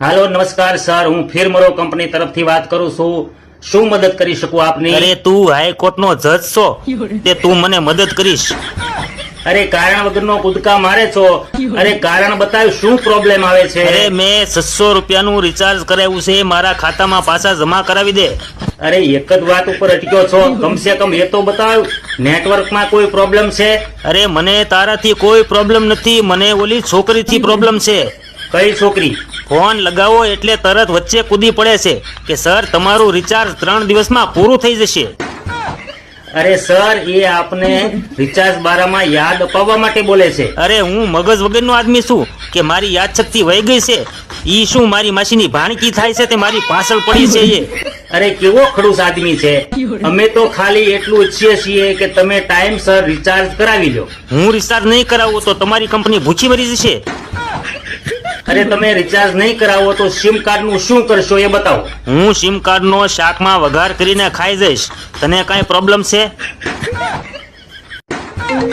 હાલો નમસ્કાર સર. હું ફિરમરો કંપની તરફથી વાત કરું છું. શું મદદ કરી શકું આપની? અરે તું હાઈકોર્ટ નો જજ છો? તે તું મને મદદ કરીશ. અરે કારણ વગરનો કુદકા મારે છો. અરે કારણ બતાવ શું પ્રોબ્લેમ આવે છે? અરે મેં છસો રૂપિયાનું રિચાર્જ કરાવ્યું છે. મારા ખાતામાં પાછા જમા કરાવી દે. અરે એક જ વાત ઉપર અટક્યો છો. કમસે કમ એ તો બતાવ. નેટવર્કમાં કોઈ પ્રોબ્લેમ છે? અરે મને તારાથી કોઈ પ્રોબ્લેમ નથી. મને ઓલી છોકરીથી પ્રોબ્લેમ છે. કઈ છોકરી? ફોન લગાવો એટલે તરત વચ્ચે કૂદી પડે છે કે સર તમારું રિચાર્જ ત્રણ દિવસમાં પૂરું થઈ જશે. અરે સર એ આપને રિચાર્જ બારામાં યાદ અપાવવા માટે બોલે છે. અરે હું મગજ વગરનો આદમી છું કે મારી યાદશક્તિ વહી ગઈ છે. ઈ શું મારી માસીની ભાણકી થાય છે તે મારી પાછળ પડી છે એ? અરે કેવો ખડૂસ આદમી છે? અમે તો ખાલી એટલું ઈચ્છીએ છીએ કે તમે ટાઈમસર રિચાર્જ કરાવી લો. હું રિચાર્જ નહીં કરાવું તો તમારી કંપની ભૂછી મરી જશે. અરે તમે રિચાર્જ નહીં કરાવો તો સિમ કાર્ડનું શું કરશો એ બતાવો. હું સિમ કાર્ડનો શાકમાં વઘાર કરીને ખાઈ જઈશ. તને કાંઈ પ્રોબ્લેમ છે?